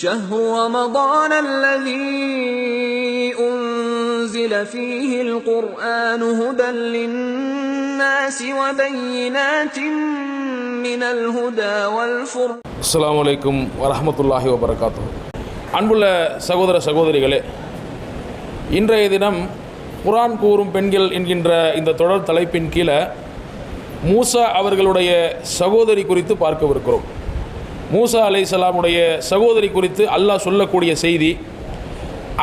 شهر رمضان الذي أنزل فيه القرآن هدى للناس وبينات من الهدى والفرقان அஸ்ஸலாமு அலைக்கும் வரஹ்மத்துல்லாஹி வபரகாத்து அன்புள்ள சகோதர சகோதரிகளே இன்றைய தினம் குர்ஆன் கூறும் பெண்கள் என்கின்ற இந்த தொடர் தலைப்பின் கீழே மூசா அவர்களுடைய சகோதரி குறித்து பார்க்கவிருக்கிறோம் மூசா அலைஹிஸ்ஸலாமுடைய சகோதரி குறித்து அல்லாஹ் சொல்லக்கூடிய செய்தி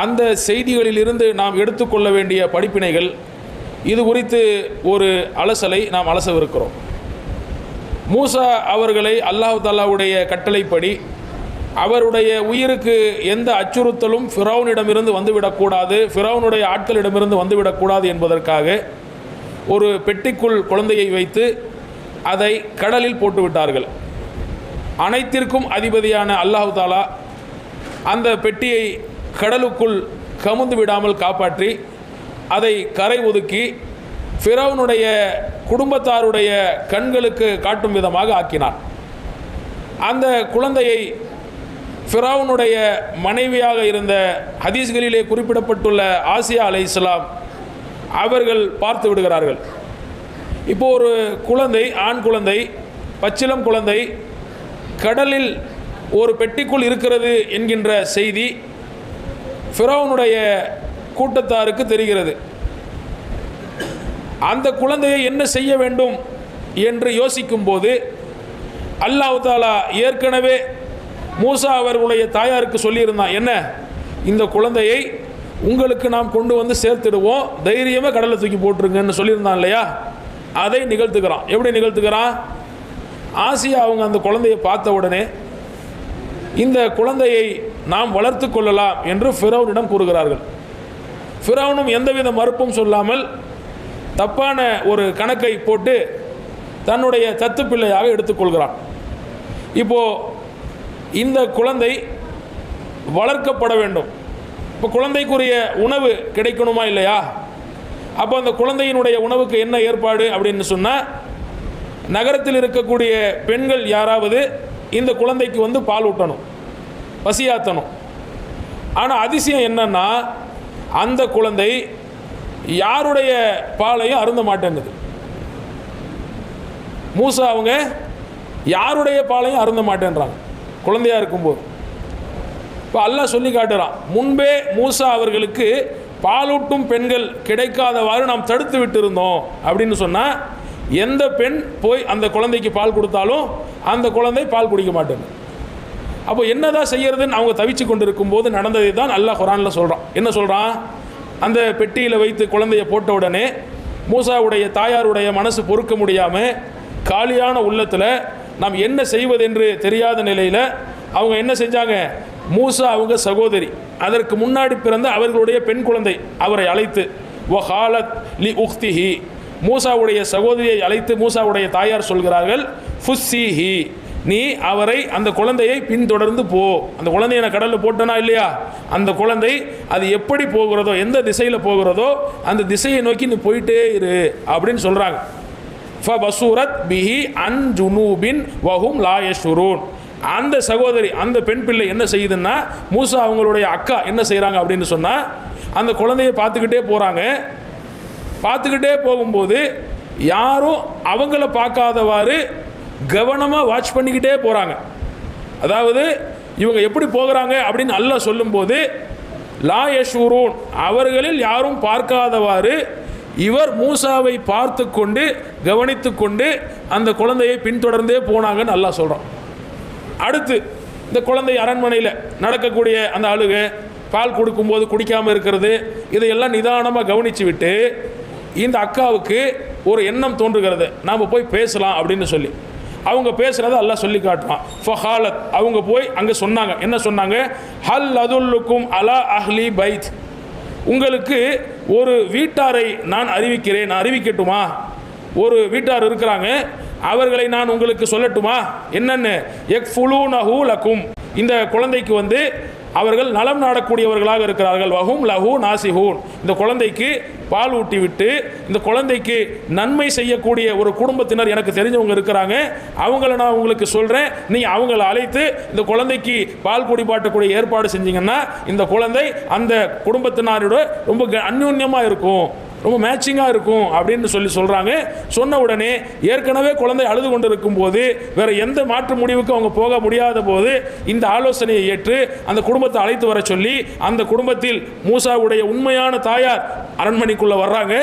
அந்த செய்திகளிலிருந்து நாம் எடுத்துக்கொள்ள வேண்டிய படிப்பினைகள் இது குறித்து ஒரு அலசலை நாம் அலசவிருக்கிறோம். மூசா அவர்களை அல்லாஹ் தாலாவுடைய கட்டளைப்படி அவருடைய உயிருக்கு எந்த அச்சுறுத்தலும் ஃபிரௌனிடமிருந்து வந்துவிடக்கூடாது ஃபிரௌனுடைய ஆட்களிடமிருந்து வந்துவிடக்கூடாது என்பதற்காக ஒரு பெட்டிக்குள் குழந்தையை வைத்து அதை கடலில் போட்டுவிட்டார்கள். அனைத்திற்கும் அதிபதியான அல்லாஹ் தாலா அந்த பெட்டியை கடலுக்குள் கமுந்து விடாமல் காப்பாற்றி அதை கரை ஒதுக்கி ஃபிரௌனுடைய குடும்பத்தாருடைய கண்களுக்கு காட்டும் விதமாக ஆக்கினார் அந்த குழந்தையை ஃபிரௌனுடைய மனைவியாக இருந்த ஹதீஸ்களிலே குறிப்பிடப்பட்டுள்ள ஆசியா அலை இஸ்லாம் அவர்கள் பார்த்து விடுகிறார்கள். இப்போ ஒரு குழந்தை ஆண் குழந்தை பச்சிலம் குழந்தை கடலில் ஒரு பெட்டிக்குள் இருக்கிறது என்கின்ற செய்தி ஃபிரௌனுடைய கூட்டத்தாருக்கு தெரிகிறது. அந்த குழந்தையை என்ன செய்ய வேண்டும் என்று யோசிக்கும்போது அல்லாஹ் தாலா ஏற்கனவே மூசா அவர்களுடைய தாயாருக்கு சொல்லியிருந்தான் என்ன? இந்த குழந்தையை உங்களுக்கு நாம் கொண்டு வந்து சேர்த்துடுவோம் தைரியமாக கடலை தூக்கி போட்டுருங்கன்னு சொல்லியிருந்தான் இல்லையா? அதை நிகழ்த்துக்கிறான் எப்படி நிகழ்த்துக்கிறான் ஆசியா அவங்க அந்த குழந்தையை பார்த்த உடனே இந்த குழந்தையை நாம் வளர்த்து கொள்ளலாம் என்று ஃபிரௌனிடம் கூறுகிறார்கள். ஃபிரௌனும் எந்தவித மறுப்பும் சொல்லாமல் தப்பான ஒரு கணக்கை போட்டு தன்னுடைய தத்து பிள்ளையாக எடுத்துக்கொள்கிறான் இப்போ இந்த குழந்தை வளர்க்கப்பட வேண்டும். இப்போ குழந்தைக்குரிய உணவு கிடைக்கணுமா இல்லையா? அப்போ அந்த குழந்தையினுடைய உணவுக்கு என்ன ஏற்பாடு அப்படின்னு சொன்னால் நகரத்தில் இருக்கக்கூடிய பெண்கள் யாராவது இந்த குழந்தைக்கு வந்து பால் ஊட்டணும் பசியாத்தணும். ஆனால் அதிசயம் என்னன்னா அந்த குழந்தை யாருடைய பாலையும் அருந்த மாட்டேங்குது. மூசா அவங்க யாருடைய பாலையும் அருந்த மாட்டேன்றாங்க. குழந்தையாக இருக்கும்போது. இப்போ அல்லாஹ் சொல்லி காட்டுறான் முன்பே மூசா அவர்களுக்கு பாலூட்டும் பெண்கள் கிடைக்காதவாறு நாம் தடுத்து விட்டிருந்தோம். அப்படின்னு சொன்னால் எந்த பெண் போய் அந்த குழந்தைக்கு பால் கொடுத்தாலும் அந்த குழந்தை பால் குடிக்க மாட்டேங்க அப்போ என்னதான் செய்யறதுன்னு அவங்க தவிச்சு கொண்டு இருக்கும்போது நடந்ததை தான் அல்லாஹ் குரானில் சொல்கிறான் என்ன சொல்கிறான் அந்த பெட்டியில் வைத்து குழந்தைய போட்ட உடனே மூசாவுடைய தாயாருடைய மனசு பொறுக்க முடியாமல் காலியான உள்ளத்தில் நாம் என்ன செய்வதென்று தெரியாத நிலையில் அவங்க என்ன செஞ்சாங்க? மூசா அவங்க சகோதரி. அதற்கு முன்னாடி பிறந்த அவர்களுடைய பெண் குழந்தை அவரை அழைத்து ஒ ஹாலத் லி உக்திஹி மூசாவுடைய சகோதரியை அழைத்து மூசாவுடைய தாயார் சொல்கிறார்கள் ஃபுஸ்ஸிஹி நீ அவரை அந்த குழந்தையை பின்தொடர்ந்து போ. அந்த குழந்தையை நான் கடலில் போட்டனா இல்லையா? அந்த குழந்தை அது எப்படி போகிறதோ எந்த திசையில் போகிறதோ அந்த திசையை நோக்கி நீ போயிட்டே இரு அப்படின்னு சொல்கிறாங்க ஃப பசூரத் பிஹி அன் ஜுனூபின் வஹும் லாயஷுரூன் அந்த சகோதரி அந்த பெண் பிள்ளை என்ன செய்யுதுன்னா மூசா அவங்களுடைய அக்கா என்ன செய்கிறாங்க அப்படின்னு சொன்னால் அந்த குழந்தைய பார்த்துக்கிட்டே போகிறாங்க பார்த்துக்கிட்டே போகும்போது யாரும் அவங்கள பார்க்காதவாறு கவனமாக வாட்ச் பண்ணிக்கிட்டே போகிறாங்க அதாவது இவங்க எப்படி போகிறாங்க அப்படின்னு நல்லா சொல்லும்போது லா யஷூரூன் அவர்களில் யாரும் பார்க்காதவாறு இவர் மூசாவை பார்த்து கொண்டு கவனித்து கொண்டு அந்த குழந்தையை பின்தொடர்ந்தே போனாங்கன்னு நல்லா சொல்கிறோம் அடுத்து இந்த குழந்தை அரண்மனையில் நடக்கக்கூடிய அந்த அழுகை பால் கொடுக்கும்போது குடிக்காமல் இருக்கிறது இதையெல்லாம் நிதானமாக கவனித்து விட்டு இந்த அக்காவுக்கு ஒரு எண்ணம் தோன்றுகிறது. நாம் போய் பேசலாம் அப்படின்னு சொல்லி. அவங்க பேசுகிறத எல்லாம் சொல்லி காட்டுவான் ஃபஹாலத் அவங்க போய் அங்கே சொன்னாங்க. என்ன சொன்னாங்க? ஹல் அதுல்லுக்கும் அலா அஹ்லி பைத். உங்களுக்கு ஒரு வீட்டாரை நான் அறிவிக்கிறேன். நான் அறிவிக்கட்டுமா? ஒரு வீட்டார் இருக்கிறாங்க. அவர்களை நான் உங்களுக்கு சொல்லட்டுமா? என்னென்னு? எக் ஃபுலூனஹூ லக்கும். இந்த குழந்தைக்கு வந்து அவர்கள் நலம் நாடக்கூடியவர்களாக இருக்கிறார்கள். வஹும் நாசி நாசிஹூன். இந்த குழந்தைக்கு பால் ஊட்டி விட்டு இந்த குழந்தைக்கு நன்மை செய்யக்கூடிய ஒரு குடும்பத்தினர் எனக்கு தெரிஞ்சவங்க இருக்கிறாங்க. அவங்கள நான் உங்களுக்கு சொல்கிறேன் நீங்கள் அவங்கள அழைத்து இந்த குழந்தைக்கு பால் குடிபாட்டக்கூடிய ஏற்பாடு செஞ்சீங்கன்னா இந்த குழந்தை அந்த குடும்பத்தினாரோட ரொம்ப க- இருக்கும். ரொம்ப மேட்சிங்காக இருக்கும் அப்படின்னு சொல்லி சொல்கிறாங்க சொன்ன உடனே ஏற்கனவே குழந்தை அழுது கொண்டு இருக்கும்போது வேற எந்த மாற்று முடிவுக்கும் அவங்க போக முடியாத போது இந்த ஆலோசனையை ஏற்று அந்த குடும்பத்தை அழைத்து வர சொல்லி அந்த குடும்பத்தில் மூசாவுடைய உண்மையான தாயார் அரண்மனைக்குள்ளே வர்றாங்க.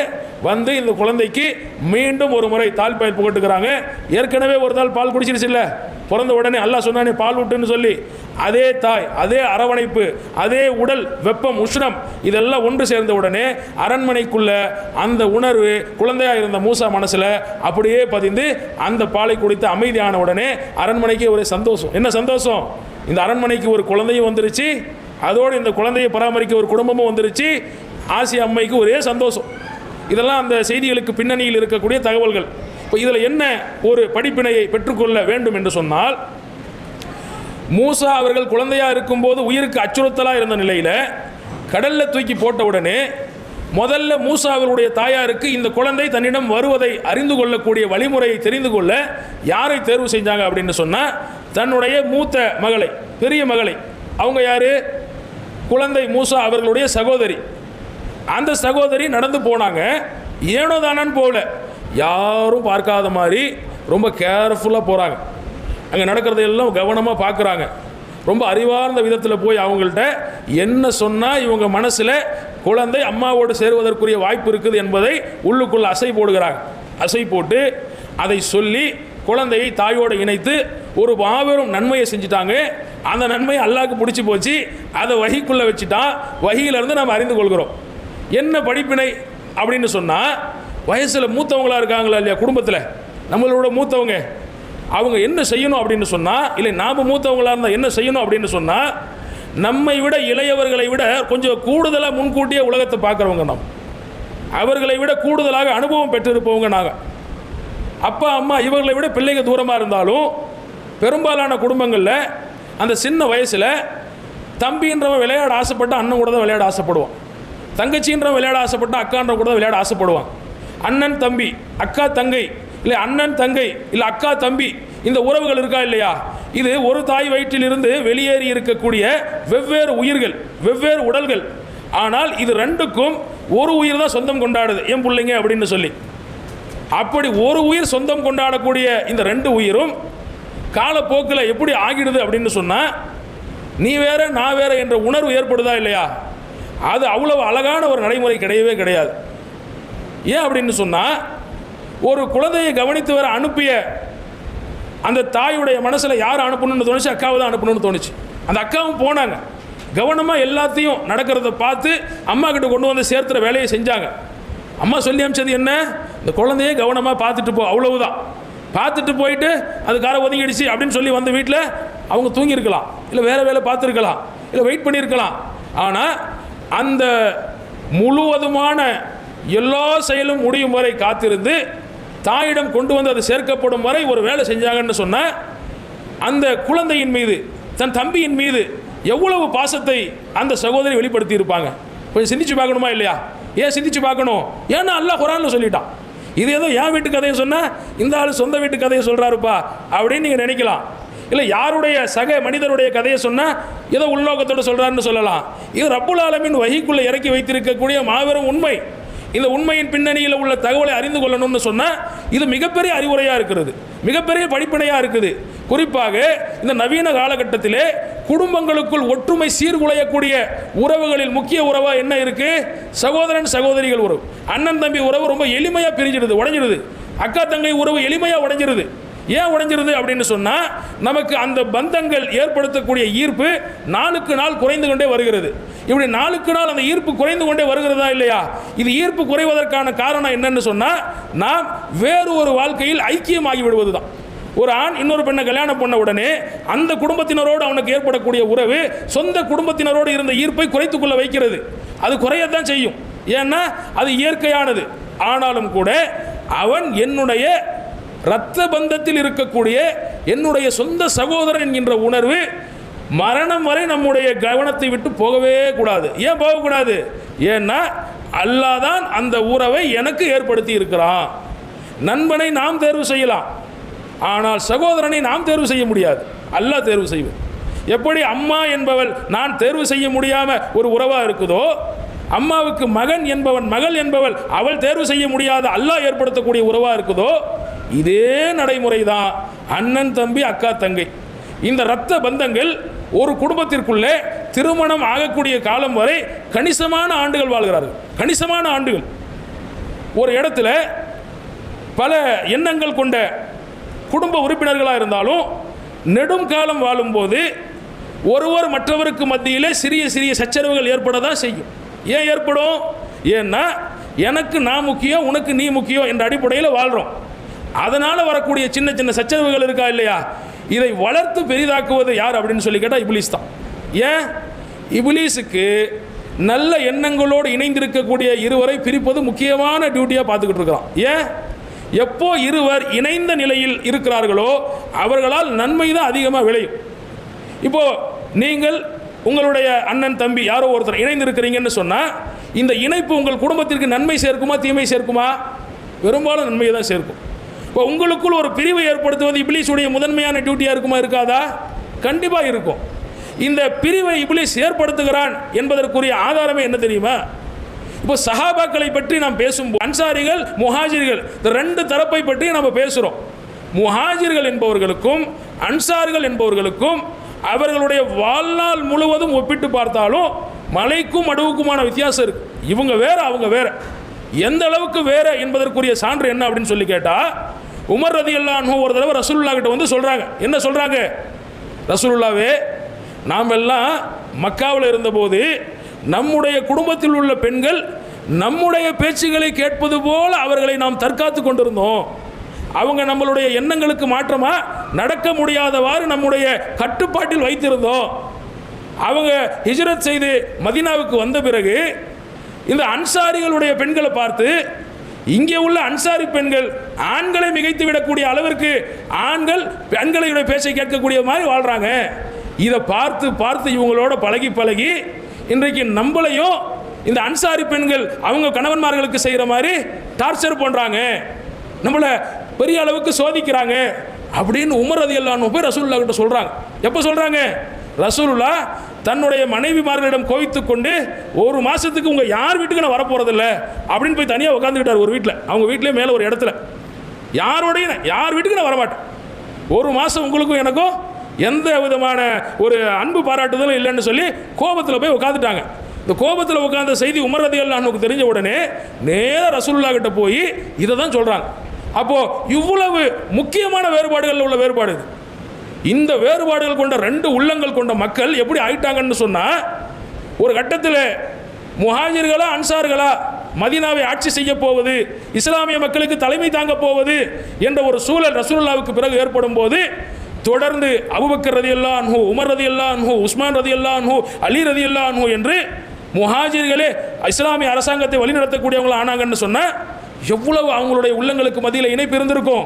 வந்து இந்த குழந்தைக்கு மீண்டும் ஒரு முறை தால் பயிர் புகட்டுக்கிறாங்க ஏற்கனவே ஒரு நாள் பால் குடிச்சிருச்சு இல்லை? பிறந்த உடனே அல்லாஹ் சொன்னானே பால் விட்டுன்னு சொல்லி. அதே தாய் அதே அரவணைப்பு அதே உடல் வெப்பம் உஷ்ணம் இதெல்லாம் ஒன்று சேர்ந்த உடனே அரண்மனைக்குள்ள அந்த உணர்வு குழந்தையாக இருந்த மூசா மனசில் அப்படியே பதிந்து அந்த பாலை குடித்து அமைதியான உடனே அரண்மனைக்கு ஒரே சந்தோஷம். என்ன சந்தோஷம்? இந்த அரண்மனைக்கு ஒரு குழந்தையும் வந்துருச்சு. அதோடு இந்த குழந்தையை பராமரிக்க ஒரு குடும்பமும் வந்துருச்சு. ஆசிய அம்மைக்கு ஒரே சந்தோஷம். இதெல்லாம் அந்த செய்திகளுக்கு பின்னணியில் இருக்கக்கூடிய தகவல்கள். இப்போ இதில் என்ன ஒரு படிப்பினையை பெற்றுக்கொள்ள வேண்டும் என்று சொன்னால் மூசா அவர்கள் குழந்தையா இருக்கும்போது உயிருக்கு அச்சுறுத்தலாக இருந்த நிலையில் கடலில் தூக்கி போட்ட உடனே முதல்ல மூசா அவர்களுடைய தாயாருக்கு இந்த குழந்தை தன்னிடம் வருவதை அறிந்து கொள்ளக்கூடிய வழிமுறையை தெரிந்து கொள்ள யாரை தேர்வு செஞ்சாங்க அப்படின்னு சொன்னால் தன்னுடைய மூத்த மகளை பெரிய மகளை. அவங்க யார்? குழந்தை மூசா அவர்களுடைய சகோதரி. அந்த சகோதரி நடந்து போனாங்க. ஏனோ தானான்னு போகல. யாரும் பார்க்காத மாதிரி ரொம்ப கேர்ஃபுல்லாக போகிறாங்க அங்கே நடக்கிறதையெல்லாம் கவனமாக பார்க்குறாங்க ரொம்ப அறிவார்ந்த விதத்தில் போய் அவங்கள்ட்ட என்ன சொன்னால் இவங்க மனசில் குழந்தை அம்மாவோடு சேருவதற்குரிய வாய்ப்பு இருக்குது என்பதை உள்ளுக்குள்ள அசை போடுகிறாங்க. அசை போட்டு அதை சொல்லி குழந்தையை தாயோடு இணைத்து ஒரு மாபெரும் நன்மையை செஞ்சுட்டாங்க. அந்த நன்மை அல்லாவுக்கு பிடிச்சி போச்சு. அதை வகிக்குள்ளே வச்சுட்டா வகியிலிருந்து நம்ம அறிந்து கொள்கிறோம். என்ன படிப்பினை அப்படின்னு சொன்னால் வயசில் மூத்தவங்களாக இருக்காங்களா இல்லையா குடும்பத்தில்? நம்மளோட மூத்தவங்க. அவங்க என்ன செய்யணும் அப்படின்னு சொன்னால் இல்லை நாம் மூத்தவங்களாக இருந்தால் என்ன செய்யணும் அப்படின்னு சொன்னால் நம்மை விட இளையவர்களை விட கொஞ்சம் கூடுதலாக முன்கூட்டியே உலகத்தை பார்க்குறவங்க நாம். அவர்களை விட கூடுதலாக அனுபவம் பெற்றிருப்பவங்க நாங்கள் அப்பா அம்மா இவர்களை விட பிள்ளைங்க தூரமாக இருந்தாலும் பெரும்பாலான குடும்பங்களில் அந்த சின்ன வயசில் தம்பின்றவன் விளையாட ஆசைப்பட்டு அண்ணன் கூட தான் விளையாட ஆசைப்படுவான். தங்கச்சின்றவன் விளையாட ஆசைப்பட்டு அக்கான்ற கூட தான் விளையாட ஆசைப்படுவான். அண்ணன் தம்பி அக்கா தங்கை இல்லை அண்ணன் தங்கை இல்லை அக்கா தம்பி இந்த உறவுகள் இருக்கா இல்லையா? இது ஒரு தாய் வயிற்றிலிருந்து வெளியேறி இருக்கக்கூடிய வெவ்வேறு உயிர்கள் வெவ்வேறு உடல்கள். ஆனால் இது ரெண்டுக்கும் ஒரு உயிர் தான் சொந்தம் கொண்டாடுது. என் பிள்ளைங்க? அப்படின்னு சொல்லி. அப்படி ஒரு உயிர் சொந்தம் கொண்டாடக்கூடிய இந்த ரெண்டு உயிரும் காலப்போக்கில் எப்படி ஆகிடுது அப்படின்னு சொன்னால் நீ வேற நான் வேற என்ற உணர்வு ஏற்படுதா இல்லையா? அது அவ்வளவு அழகான ஒரு நடைமுறை கிடையவே கிடையாது. ஏன் அப்படின்னு சொன்னால் ஒரு குழந்தையை கவனித்து வர அனுப்பிய அந்த தாயுடைய மனசில் யார் அனுப்பணும்னு தோணுச்சு? அக்காவை தான் அனுப்பணும்னு தோணுச்சு. அந்த அக்காவும் போனாங்க. கவனமாக எல்லாத்தையும் நடக்கிறத பார்த்து அம்மா கிட்ட கொண்டு வந்து சேர்த்துற வேலையை செஞ்சாங்க. அம்மா சொல்லி அமிச்சது என்ன? இந்த குழந்தைய கவனமாக பார்த்துட்டு போ அவ்வளவுதான். பார்த்துட்டு போயிட்டு அது காரை ஒதுங்கிடுச்சு அப்படின்னு சொல்லி வந்த வீட்டில் அவங்க தூங்கியிருக்கலாம். இல்லை வேறு வேலை பார்த்துருக்கலாம். இல்லை வெயிட் பண்ணியிருக்கலாம். ஆனால் அந்த முழுவதுமான எல்லா செயலும் முடியும் வரை காத்திருந்து தாயிடம் கொண்டு வந்து அது சேர்க்கப்படும் வரை ஒரு வேலை செஞ்சாங்கன்னு சொன்னால் அந்த குழந்தையின் மீது தன் தம்பியின் மீது எவ்வளவு பாசத்தை அந்த சகோதரி வெளிப்படுத்தி இருப்பாங்க கொஞ்சம் சிந்திச்சு பார்க்கணுமா இல்லையா? ஏன் சிந்திச்சு பார்க்கணும்? ஏன்னா அல்லாஹ் குரான்னு சொல்லிட்டான். இது ஏதோ என் வீட்டு கதையை சொன்னால் இந்த ஆள் சொந்த வீட்டு கதையை சொல்கிறாருப்பா அப்படின்னு நீங்கள் நினைக்கலாம். இல்லை யாருடைய சக மனிதருடைய கதையை சொன்னால் ஏதோ உள்நோக்கத்தோடு சொல்கிறாருன்னு சொல்லலாம். இது ரப்புல் ஆலமின் வகிக்குள்ளே இறக்கி வைத்திருக்கக்கூடிய மாபெரும் உண்மை. இந்த உண்மையின் பின்னணியில் உள்ள தகவலை அறிந்து கொள்ளணும்னு சொன்னால் இது மிகப்பெரிய அறிவுரையாக இருக்கிறது. மிகப்பெரிய படிப்பனையாக இருக்குது. குறிப்பாக இந்த நவீன காலகட்டத்திலே குடும்பங்களுக்குள் ஒற்றுமை சீர்குலையக்கூடிய உறவுகளில் முக்கிய உறவாக என்ன இருக்கு? சகோதரன் சகோதரிகள் உறவு. அண்ணன் தம்பி உறவு ரொம்ப எளிமையாக பிரிஞ்சிடுது உடஞ்சிடுது. அக்கா தங்கை உறவு எளிமையாக உடஞ்சிடுது. ஏன் உடைஞ்சிருது அப்படின்னு சொன்னால் நமக்கு அந்த பந்தங்கள் ஏற்படுத்தக்கூடிய ஈர்ப்பு நாளுக்கு நாள் குறைந்து கொண்டே வருகிறது. இப்படி நாளுக்கு நாள் அந்த ஈர்ப்பு குறைந்து கொண்டே வருகிறதா இல்லையா? இது ஈர்ப்பு குறைவதற்கான காரணம் என்னன்னு சொன்னால் நாம் வேறு ஒரு வாழ்க்கையில் ஐக்கியமாகி விடுவது தான் ஒரு ஆண் இன்னொரு பெண்ணை கல்யாணம் பண்ண உடனே அந்த குடும்பத்தினரோடு அவனுக்கு ஏற்படக்கூடிய உறவு சொந்த குடும்பத்தினரோடு இருந்த ஈர்ப்பை குறைத்துக்கொள்ள வைக்கிறது. அது குறையத்தான் செய்யும். ஏன்னா அது இயற்கையானது. ஆனாலும் கூட அவன் என்னுடைய இரத்த பந்தத்தில் இருக்கக்கூடிய என்னுடைய சொந்த சகோதரன் என்கின்ற உணர்வு மரணம் வரை நம்முடைய கவனத்தை விட்டு போகவே கூடாது. ஏன் போகக்கூடாது? ஏன்னா அல்லாஹ் தான் அந்த உறவை எனக்கு ஏற்படுத்தி இருக்கிறான். நண்பனை நாம் தேர்வு செய்யலாம். ஆனால் சகோதரனை நாம் தேர்வு செய்ய முடியாது. அல்லாஹ் தேர்வு செய்வது எப்படி அம்மா என்பவள் நான் தேர்வு செய்ய முடியாமல் ஒரு உறவாக இருக்குதோ அம்மாவுக்கு மகன் என்பவன் மகள் என்பவள் அவள் தேர்வு செய்ய முடியாத அல்லாஹ் ஏற்படுத்தக்கூடிய உறவாக இருக்குதோ இதே நடைமுறை தான் அண்ணன் தம்பி அக்கா தங்கை. இந்த இரத்த பந்தங்கள் ஒரு குடும்பத்திற்குள்ளே திருமணம் ஆகக்கூடிய காலம் வரை கணிசமான ஆண்டுகள் வாழ்கிறார்கள். கணிசமான ஆண்டுகள். ஒரு இடத்துல பல எண்ணங்கள் கொண்ட குடும்ப உறுப்பினர்களாக இருந்தாலும் நெடும் காலம் வாழும்போது ஒருவர் மற்றவருக்கு மத்தியிலே சிறிய சிறிய சச்சரவுகள் ஏற்பட தான் செய்யும். ஏன் ஏற்படும்? ஏன்னா எனக்கு நான் முக்கியம் உனக்கு நீ முக்கியம் என்ற அடிப்படையில் வாழ்கிறோம் அதனால் வரக்கூடிய சின்ன சின்ன சச்சரவுகள் இருக்கா இல்லையா? இதை வளர்த்து பெரிதாக்குவது யார் அப்படின்னு சொல்லி கேட்டால் இப்லீஸ் தான். ஏன்? இப்லீஸுக்கு நல்ல எண்ணங்களோடு இணைந்திருக்கக்கூடிய இருவரை பிரிப்பது முக்கியமான டியூட்டியாக பார்த்துக்கிட்டு இருக்கிறான். ஏன்? எப்போ இருவர் இணைந்த நிலையில் இருக்கிறார்களோ அவர்களால் நன்மை தான் அதிகமாக விளையும். இப்போ நீங்கள் உங்களுடைய அண்ணன் தம்பி யாரோ ஒருத்தர் இணைந்து இருக்கிறீங்கன்னு சொன்னால் இந்த இணைப்பு உங்கள் குடும்பத்திற்கு நன்மை சேர்க்குமா தீமை சேர்க்குமா? பெரும்பாலும் நன்மையை தான் சேர்க்கும். இப்போ உங்களுக்குள் ஒரு பிரிவை ஏற்படுத்துவது இப்லீஸுடைய முதன்மையான டியூட்டியாக இருக்குமா இருக்காதா? கண்டிப்பாக இருக்கும். இந்த பிரிவை இப்லீஸ் ஏற்படுத்துகிறான் என்பதற்குரிய ஆதாரமே என்ன தெரியுமா? இப்போ சஹாபாக்களை பற்றி நாம் பேசும்போது அன்சாரிகள் முஹாஜிர்கள் இந்த ரெண்டு தரப்பை பற்றி நம்ம பேசுகிறோம் முஹாஜிர்கள் என்பவர்களுக்கும் அன்சார்கள் என்பவர்களுக்கும் அவர்களுடைய வாழ்நாள் முழுவதும் ஒப்பிட்டு பார்த்தாலும் மலைக்கும் அடுவுக்குமான வித்தியாசம் இருக்கு. இவங்க வேற அவங்க வேற. எந்த அளவுக்கு வேற என்பதற்குரிய சான்று என்ன அப்படின்னு சொல்லி கேட்டால் உமர் ரதி அல்லாஹ் ஒரு தடவை ரசூல்லா கிட்ட வந்து சொல்கிறாங்க என்ன சொல்கிறாங்க ரசூலுல்லாவே நாம் எல்லாம் மக்காவில் இருந்தபோது நம்முடைய குடும்பத்தில் உள்ள பெண்கள் நம்முடைய பேச்சுகளை கேட்பது போல் அவர்களை நாம் தற்காத்து கொண்டிருந்தோம். அவங்க நம்மளுடைய எண்ணங்களுக்கு மாற்றமாக நடக்க முடியாதவாறு நம்முடைய கட்டுப்பாட்டில் வைத்திருந்தோம். அவங்க ஹிஜ்ரத் செய்து மதீனாவுக்கு வந்த பிறகு இந்த அன்சாரிகளுடைய பெண்களை பார்த்து இங்கே உள்ள அன்சாரி பெண்கள் ஆண்களை மிகைத்து விடக்கூடிய அளவிற்கு ஆண்கள் பெண்களுடைய பேச்சை கேட்கக்கூடிய மாதிரி வாழ்றாங்க. இதை பார்த்து பார்த்து இவங்களோட பழகி பழகி இன்றைக்கு நம்மளையும் இந்த அன்சாரி பெண்கள் அவங்க கணவன்மார்களுக்கு செய்கிற மாதிரி டார்ச்சர் பண்ணுறாங்க நம்மளை பெரிய அளவுக்கு சோதிக்கிறாங்க அப்படின்னு உமர் அதிகல்லான்னு போய் ரசூல்லா கிட்ட சொல்கிறாங்க எப்போ சொல்கிறாங்க ரசூலுல்லா தன்னுடைய மனைவிமார்களிடம் கோவித்து கொண்டு ஒரு மாதத்துக்கு உங்கள் யார் வீட்டுக்கு நான் வரப்போகிறதில்ல அப்படின்னு போய் தனியாக உட்காந்துக்கிட்டார் ஒரு வீட்டில் அவங்க வீட்டிலே மேலே ஒரு இடத்துல. யாரோடையும் நான் யார் வீட்டுக்கு நான் வரமாட்டேன்? ஒரு மாதம் உங்களுக்கும் எனக்கும் எந்த விதமான ஒரு அன்பு பாராட்டுதலும் இல்லைன்னு சொல்லி கோபத்தில் போய் உட்காந்துட்டாங்க இந்த கோபத்தில் உட்காந்த செய்தி உமர் நான் தெரிஞ்ச உடனே நேராக ரசூல்லா கிட்ட போய் இதை தான் சொல்கிறாங்க அப்போது இவ்வளவு முக்கியமான வேறுபாடுகளில் உள்ள வேறுபாடு இந்த வேறுபாடுகள் கொண்ட ரெண்டு உள்ளங்கள் கொண்ட மக்கள் எப்படி ஆயிட்டாங்கன்னு சொன்னால் ஒரு கட்டத்தில் முஹாஜிர்களா அன்சார்களா மதீனாவை ஆட்சி செய்ய போவது இஸ்லாமிய மக்களுக்கு தலைமை தாங்க போவது என்ற ஒரு சூழல் ரசூல்லாவுக்கு பிறகு ஏற்படும் போது தொடர்ந்து அபுபக்கர் ரதி அல்லான்ஹூ உமர் ரதி அல்லான்ஹூ உஸ்மான் ரதி அல்லான்ஹூ அலி ரதி அல்லான்ஹூ என்று முஹாஜிர்களே இஸ்லாமிய அரசாங்கத்தை வழிநடத்தக்கூடியவங்கள ஆனாங்கன்னு சொன்னால் எவ்வளவு அவங்களுடைய உள்ளங்களுக்கு மத்தியில் இணைப்பு இருந்திருக்கும்.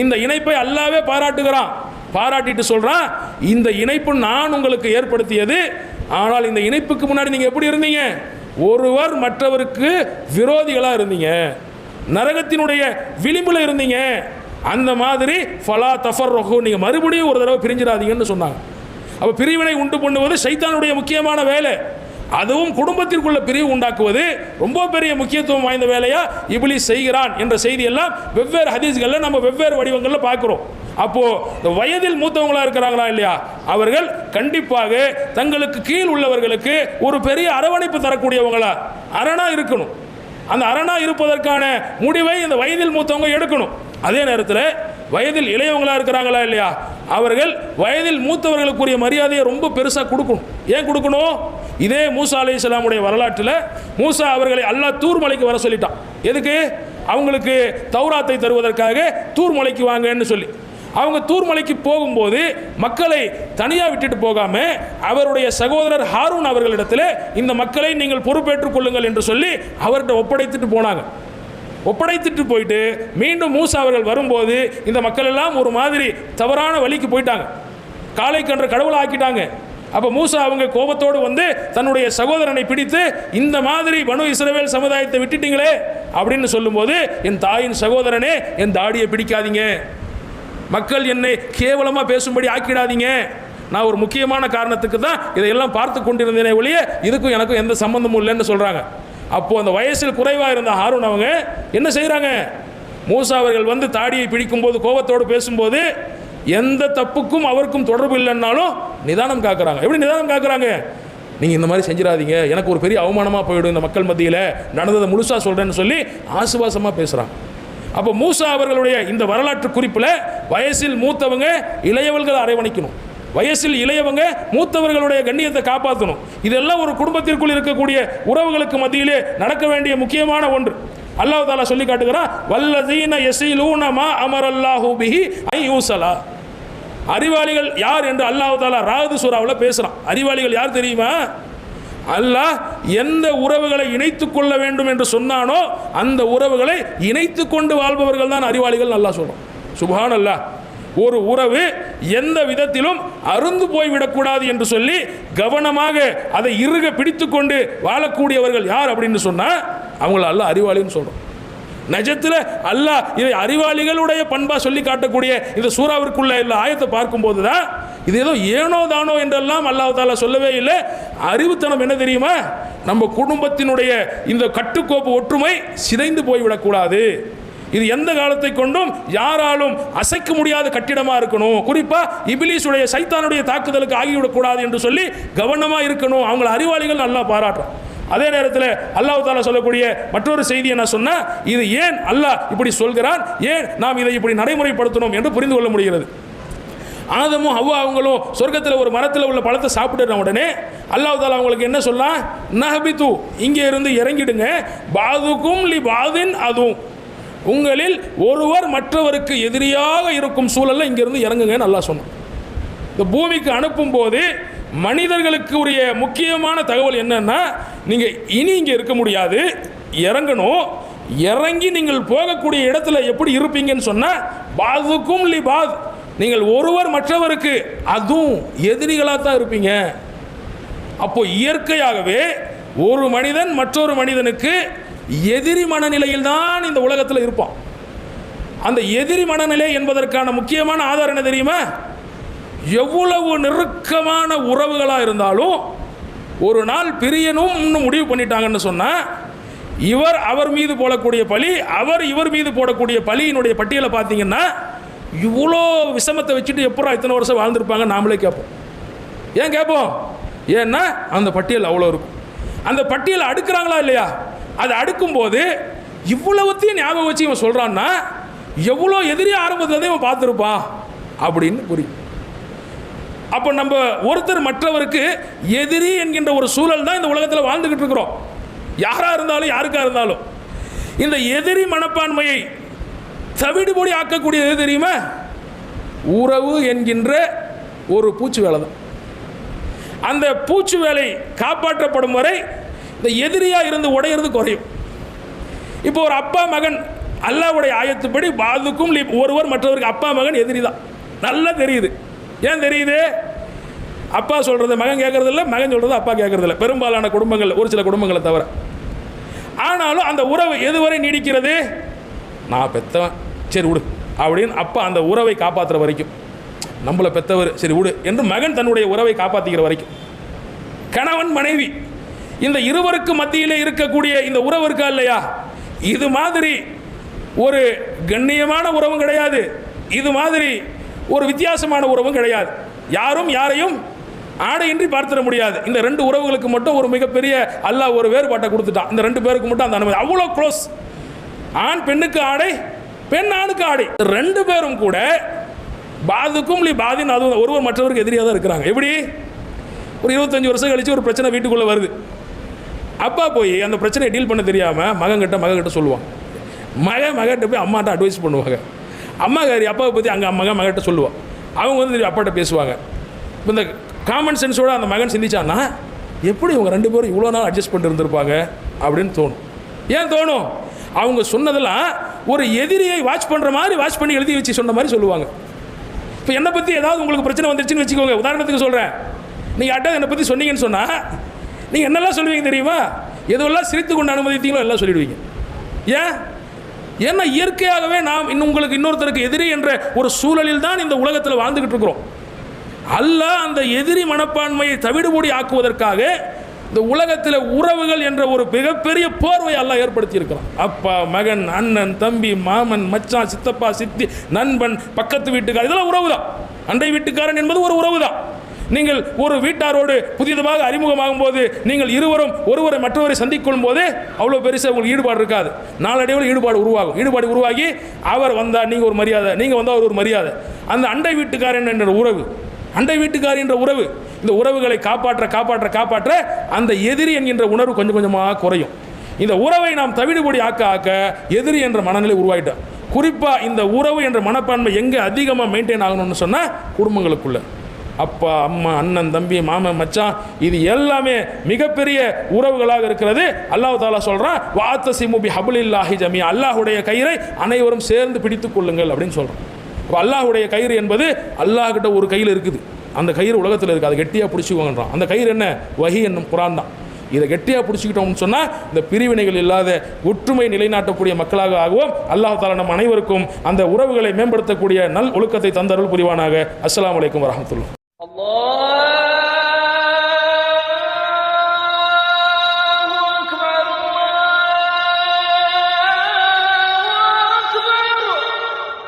இந்த இணைப்பை அல்லாவே பாராட்டுகிறான். பாராட்டிட்டு சொல்கிறான் இந்த இணைப்பு நான் உங்களுக்கு ஏற்படுத்தியது. ஆனால் இந்த இணைப்புக்கு முன்னாடி நீங்கள் எப்படி இருந்தீங்க? ஒருவர் மற்றவருக்கு விரோதிகளாக இருந்தீங்க. நரகத்தினுடைய விளிம்பில் இருந்தீங்க. அந்த மாதிரி ஃபலா தஃபர் ரகு நீங்கள் மறுபடியும் ஒரு தடவை பிரிஞ்சிடாதீங்கன்னு சொன்னாங்க. அப்போ பிரிவினை உண்டு பண்ணுவது சைத்தானுடைய முக்கியமான வேலை. அதுவும் குடும்பத்திற்குள்ள பிரிவு உண்டாக்குவது ரொம்ப பெரிய முக்கியத்துவம் வாய்ந்த வேலையா? இப்லீஸ் செய்கிறான் என்ற செய்தி எல்லாம் வெவ்வேறு ஹதீஸ்களில் நம்ம வெவ்வேறு வடிவங்களில் பார்க்குறோம். அப்போ இந்த வயதில் மூத்தவங்களா இருக்கிறாங்களா இல்லையா? அவர்கள் கண்டிப்பாக தங்களுக்கு கீழ் உள்ளவர்களுக்கு ஒரு பெரிய அரவணைப்பு தரக்கூடியவங்களா? அரணா இருக்கணும். அந்த அரணா இருப்பதற்கான முடிவை இந்த வயதில் மூத்தவங்க எடுக்கணும். அதே நேரத்தில் வயதில் இளையவங்களா இருக்கிறாங்களா இல்லையா? அவர்கள் வயதில் மூத்தவர்களுக்குரிய மரியாதையை ரொம்ப பெருசாக கொடுக்கணும். ஏன் கொடுக்கணும்? இதே மூசா அலி இஸ்லாமுடைய வரலாற்றில் மூசா அவர்களை அல்லாஹ் தூர்மலைக்கு வர சொல்லிட்டான். எதுக்கு? அவங்களுக்கு தௌராத்தை தருவதற்காக தூர்மலைக்கு வாங்கன்னு சொல்லி. அவங்க தூர்மலைக்கு போகும்போது மக்களை தனியாக விட்டுட்டு போகாமல் அவருடைய சகோதரர் ஹாரூன் அவர்களிடத்தில் இந்த மக்களை நீங்கள் பொறுப்பேற்றுக் கொள்ளுங்கள் என்று சொல்லி அவர்கிட்ட ஒப்படைத்துட்டு போனாங்க. ஒப்படைத்துட்டு போயிட்டு மீண்டும் மூசா அவர்கள் வரும்போது இந்த மக்கள் எல்லாம் ஒரு மாதிரி தவறான வழிக்கு போயிட்டாங்க. காலை கன்று கடவுளை ஆக்கிட்டாங்க அப்போ மூசா அவங்க கோபத்தோடு வந்து தன்னுடைய சகோதரனை பிடித்து இந்த மாதிரி பனு இஸ்ரவேல் சமுதாயத்தை விட்டுட்டீங்களே அப்படின்னு சொல்லும்போது என் தாயின் சகோதரனே என் தாடியை பிடிக்காதீங்க. மக்கள் என்னை கேவலமாக பேசும்படி ஆக்கிடாதீங்க. நான் ஒரு முக்கியமான காரணத்துக்கு தான் இதையெல்லாம் பார்த்து கொண்டிருந்தேனே ஒழிய இதுக்கும் எனக்கும் எந்த சம்மந்தமும் இல்லைன்னு சொல்கிறாங்க அப்போது அந்த வயசில் குறைவாக இருந்த ஹாரூன் அவங்க என்ன செய்கிறாங்க மூசா அவர்கள் வந்து தாடியை பிடிக்கும்போது கோபத்தோடு பேசும்போது எந்த தப்புக்கும் அவருக்கும் தொடர்பு இல்லைன்னாலும் நிதானம் காக்குறாங்க. எப்படி நிதானம் காக்குறாங்க? நீங்கள் இந்த மாதிரி செஞ்சிடாதீங்க. எனக்கு ஒரு பெரிய அவமானமாக போயிடும் இந்த மக்கள் மத்தியில். நடந்ததை முழுசாக சொல்கிறேன்னு சொல்லி ஆசுவாசமாக பேசுகிறாங்க அப்போ மூசா அவர்களுடைய இந்த வரலாற்று குறிப்பில் வயசில் மூத்தவங்க இளையவர்களை அரவணைக்கணும். வயசில் இளையவங்க மூத்தவர்களுடைய கண்ணியத்தை காப்பாற்றணும் இதெல்லாம் ஒரு குடும்பத்திற்குள் இருக்கக்கூடிய உறவுகளுக்கு மத்தியிலே நடக்க வேண்டிய முக்கியமான ஒன்று. அல்லாஹ் தாலா சொல்லி காட்டுகிறான் வல்லதீன எசிலூனமா மா அமரல்லாஹு பிஹி ஐ யூசலா. அறிவாளிகள் யார் என்று அல்லாஹ் தாலா ராது சூறாவில் பேசுகிறான் அறிவாளிகள் யார் தெரியுமா? அல்லாஹ் எந்த உறவுகளை இணைத்து கொள்ள வேண்டும் என்று சொன்னானோ அந்த உறவுகளை இணைத்து கொண்டு வாழ்பவர்கள் தான் அறிவாளிகள் நல்லா சொல்கிறோம் சுபான் அல்லாஹ் ஒரு உறவு எந்த விதத்திலும் அருந்து போய்விடக்கூடாது என்று சொல்லி கவனமாக அதை இறுக பிடித்து கொண்டு வாழக்கூடியவர்கள் யார் அப்படின்னு சொன்னால் அவங்கள அல்லாஹ் அறிவாளின்னு சொல்கிறோம் நஜத்தில் அல்லாஹ் இதை அறிவாளிகளுடைய பண்பா சொல்லி காட்டக்கூடிய இந்த சூறாவிற்குள்ள இல்லை ஆயத்தை பார்க்கும்போது தான் இது ஏதோ ஏனோ தானோ என்றெல்லாம் அல்லாஹ் சொல்லவே இல்லை. அறிவுத்தனம் என்ன தெரியுமா? நம்ம குடும்பத்தினுடைய இந்த கட்டுக்கோப்பு ஒற்றுமை சிதைந்து போய்விடக்கூடாது. இது எந்த காலத்தை கொண்டும் யாராலும் அசைக்க முடியாத கட்டிடமாக இருக்கணும். குறிப்பாக இபிலிஸுடைய சைத்தானுடைய தாக்குதலுக்கு ஆகிவிடக்கூடாது என்று சொல்லி கவனமாக இருக்கணும். அவங்கள அறிவாளிகள் நல்லா பாராட்டும் அதே நேரத்தில் அல்லாஹ் தாலா சொல்லக்கூடிய மற்றொரு செய்தியை நான் சொன்னேன் இது ஏன் அல்லாஹ் இப்படி சொல்கிறான்? ஏன் நாம் இதை இப்படி நடைமுறைப்படுத்தணும் என்று புரிந்து கொள்ள முடிகிறது. ஆதமும் ஹவ்வா அவங்களும் சொர்க்கத்தில் ஒரு மரத்தில் உள்ள பழத்தை சாப்பிட்டுன உடனே அல்லாஹ் தாலா அவங்களுக்கு என்ன சொல்லலாம் நஹபித்து இங்கே இருந்து இறங்கிடுங்க. பாதுக்கும் லி பாதின் அதுவும். உங்களில் ஒருவர் மற்றவருக்கு எதிரியாக இருக்கும் சூழல்ல இங்கிருந்து இறங்குங்கன்னு நல்லா சொன்னான். இந்த பூமிக்கு அனுப்பும் போது மனிதர்களுக்கு உரிய முக்கியமான தகவல் என்னன்னா நீங்கள் இனி இங்கே இருக்க முடியாது இறங்கணும். இறங்கி நீங்கள் போகக்கூடிய இடத்துல எப்படி இருப்பீங்கன்னு சொன்னால் பாதுக்கும் லி பாத். நீங்கள் ஒருவர் மற்றவருக்கு அதுவும் எதிரிகளாக தான் இருப்பீங்க. அப்போ இயற்கையாகவே ஒரு மனிதன் மற்றொரு மனிதனுக்கு எதிரி மனநிலையில் தான் இந்த உலகத்தில் இருப்பான். அந்த எதிரி மனநிலை என்பதற்கான முக்கியமான ஆதாரம் என்ன தெரியுமா? எவ்வளவு நெருக்கமான உறவுகளாக இருந்தாலும் ஒரு நாள் பிரியணும்னு முடிவு பண்ணிட்டாங்கன்னு சொன்னால் இவர் அவர் மீது போடக்கூடிய பழி அவர் இவர் மீது போடக்கூடிய பழியினுடைய பட்டியலை பார்த்தீங்கன்னா இவ்வளோ விஷமத்தை வச்சுட்டு எப்படா இத்தனை வருஷம் வாழ்ந்துருப்பாங்க நாமளே கேட்போம். ஏன் கேட்போம்? ஏன்னா அந்த பட்டியல் அவ்வளோ இருக்கும். அந்த பட்டியலை அடுக்குறாங்களா இல்லையா? அதை அடுக்கும்போது இவ்வளவுத்தையும் ஞாபகம் வச்சு இவன் சொல்கிறான்னா எவ்வளோ எதிரி ஆரம்பத்தில் இவன் பார்த்துருப்பான் அப்படின்னு புரியும் அப்போ நம்ம ஒருத்தர் மற்றவருக்கு எதிரி என்கின்ற ஒரு சூழல் தான் இந்த உலகத்தில் வாழ்ந்துக்கிட்டு இருக்கிறோம். யாராக இருந்தாலும் யாருக்காக இருந்தாலும். இந்த எதிரி மனப்பான்மையை தவிடுபொடி ஆக்கக்கூடியது எது தெரியுமா? உறவு என்கின்ற ஒரு பூச்சி வேலை தான் அந்த பூச்சி வேலை காப்பாற்றப்படும் வரை இந்த எதிரியாக இருந்து உடையிறது குறையும். இப்போ ஒரு அப்பா மகன் அல்லாவுடைய ஆயத்துப்படி பாதுக்கும் ஒருவர் மற்றவருக்கு அப்பா மகன் எதிரி தான் நல்லா தெரியுது. ஏன் தெரியுது? அப்பா சொல்கிறது மகன் கேட்கறதில்ல மகன் சொல்கிறது அப்பா கேட்குறதில்ல. பெரும்பாலான குடும்பங்கள் ஒரு சில குடும்பங்களை தவிர. ஆனாலும் அந்த உறவு எதுவரை நீடிக்கிறது? நான் பெத்தவன். சரி விடு. அப்படின்னு அப்பா அந்த உறவை காப்பாற்றுற வரைக்கும். நம்மளை பெத்தவர் சரி விடு. என்று மகன் தன்னுடைய உறவை காப்பாற்றிக்கிற வரைக்கும். கணவன் மனைவி இந்த இருவருக்கு மத்தியிலே இருக்கக்கூடிய இந்த உறவு இருக்கா இல்லையா? இது மாதிரி ஒரு கண்ணியமான உறவும் கிடையாது. இது மாதிரி ஒரு வித்தியாசமான உறவும் கிடையாது. யாரும் யாரையும் ஆடையின்றி பார்த்திட முடியாது. இந்த ரெண்டு உறவுகளுக்கு மட்டும் ஒரு மிகப்பெரிய அல்லாஹ் ஒரு வேறுபாட்டை கொடுத்துட்டான். இந்த ரெண்டு பேருக்கு மட்டும் அந்த அனுமதி. அவ்வளோ க்ளோஸ் ஆண் பெண்ணுக்கு ஆடை பெண் ஆணுக்கு ஆடை. ரெண்டு பேரும் கூட பாதுக்கும் லி பாதின் அது ஒருவர் மற்றவருக்கு எதிரியாக தான் இருக்கிறாங்க. எப்படி? ஒரு இருபத்தஞ்சி வருஷம் கழித்து ஒரு பிரச்சனை வீட்டுக்குள்ளே வருது. அப்பா போய் அந்த பிரச்சனையை டீல் பண்ண தெரியாமல் மகன்கிட்ட மகன்கிட்ட சொல்லுவான். மகன் மகன்கிட்ட போய் அம்மாட்ட அட்வைஸ் பண்ணுவாங்க. அம்மா காரி அப்பாவை பற்றி அங்கே மகன் மகன்கிட்ட சொல்லுவான். அவங்க வந்து அப்பாட்ட பேசுவாங்க. இப்போ இந்த காமன் சென்ஸோட அந்த மகன் சிந்திச்சான்னா எப்படி இவங்க ரெண்டு பேரும் இவ்வளோ நாள் அட்ஜஸ்ட் பண்ணிட்டு இருந்திருப்பாங்க அப்படின்னு தோணும். ஏன் தோணும்? அவங்க சொன்னதெல்லாம் ஒரு எதிரியை வாட்ச் பண்ணுற மாதிரி வாட்ச் பண்ணி எழுதி வச்சு சொன்ன மாதிரி சொல்லுவாங்க. இப்போ என்னை பற்றி ஏதாவது உங்களுக்கு பிரச்சனை வந்துருச்சுன்னு வச்சுக்கோங்க. உதாரணத்துக்கு சொல்கிறேன் நீங்கள் அட்டா என்னை பற்றி சொன்னீங்கன்னு சொன்னால் நீங்கள் என்னெல்லாம் சொல்லுவீங்க தெரியுமா? எதுவெல்லாம் சிரித்து கொண்டு அனுமதித்தீங்களோ எல்லாம் சொல்லிடுவீங்க. ஏன்? ஏன்னா இயற்கையாகவே நாம் இன்னும் உங்களுக்கு இன்னொருத்தருக்கு எதிரி என்ற ஒரு சூழலில் தான் இந்த உலகத்தில் வாழ்ந்துக்கிட்டு இருக்கிறோம். அல்ல அந்த எதிரி மனப்பான்மையை தவிடுபொடி ஆக்குவதற்காக இந்த உலகத்தில் உறவுகள் என்ற ஒரு மிகப்பெரிய போர்வை எல்லாம் ஏற்படுத்தி இருக்கிறான் அப்பா மகன் அண்ணன் தம்பி மாமன் மச்சான் சித்தப்பா சித்தி நண்பன் பக்கத்து வீட்டுக்காரர் இதெல்லாம் உறவு தான் அண்டை வீட்டுக்காரன் என்பது ஒரு உறவு தான் நீங்கள் ஒரு வீட்டாரோடு புதிதமாக அறிமுகமாகும் போது நீங்கள் இருவரும் ஒருவரை மற்றவரை சந்திக்கும் போது அவ்வளோ பெருசாக உங்களுக்கு ஈடுபாடு இருக்காது. நாளடைவில் ஈடுபாடு உருவாகும். ஈடுபாடு உருவாகி அவர் வந்தால் நீங்கள் ஒரு மரியாதை நீங்கள் வந்தால் அவர் ஒரு மரியாதை. அந்த அண்டை வீட்டுக்காரன் என்ற உறவு அண்டை வீட்டுக்காரி என்ற உறவு இந்த உறவுகளை காப்பாற்ற காப்பாற்ற காப்பாற்ற அந்த எதிரி என்கின்ற உணர்வு கொஞ்சம் கொஞ்சமாக குறையும். இந்த உறவை நாம் தவிடுபடி ஆக்க ஆக்க எதிரி என்ற மனநிலை உருவாயிட்டோம் குறிப்பாக இந்த உறவு என்ற மனப்பான்மை எங்கே அதிகமாக மெயின்டைன் ஆகணும்னு சொன்னால் குடும்பங்களுக்குள்ளே. அப்பா அம்மா அண்ணன் தம்பி மாமன் மச்சான் இது எல்லாமே மிகப்பெரிய உறவுகளாக இருக்கிறது. அல்லாஹ் தாலா சொல்கிறான் வாத்த சிமுபி ஹபுலில்லாஹி ஜமி அல்லாஹுடைய கயிறை அனைவரும் சேர்ந்து பிடித்து கொள்ளுங்கள் அப்படின்னு சொல்கிறான் இப்போ அல்லாஹுடைய கயிறு என்பது அல்லாஹ்கிட்ட ஒரு கையில் இருக்குது. அந்த கயிறு உலகத்தில் இருக்குது அதை கெட்டியாக பிடிச்சிக்கோங்கன்றான். அந்த கயிறு என்ன? வஹி என்னும் குரான் தான். இதை கெட்டியாக பிடிச்சிக்கிட்டோம்னு சொன்னால் இந்த பிரிவினைகள் இல்லாத ஒற்றுமை நிலைநாட்டக்கூடிய மக்களாக ஆகுவோம். அல்லாஹ் தாலா நம் அனைவருக்கும் அந்த உறவுகளை மேம்படுத்தக்கூடிய நல் ஒழுக்கத்தை தந்தருள் புரிவானாக. அஸ்லாம் வலைக்கம் வரஹ்மத்துல்லாஹ். Allah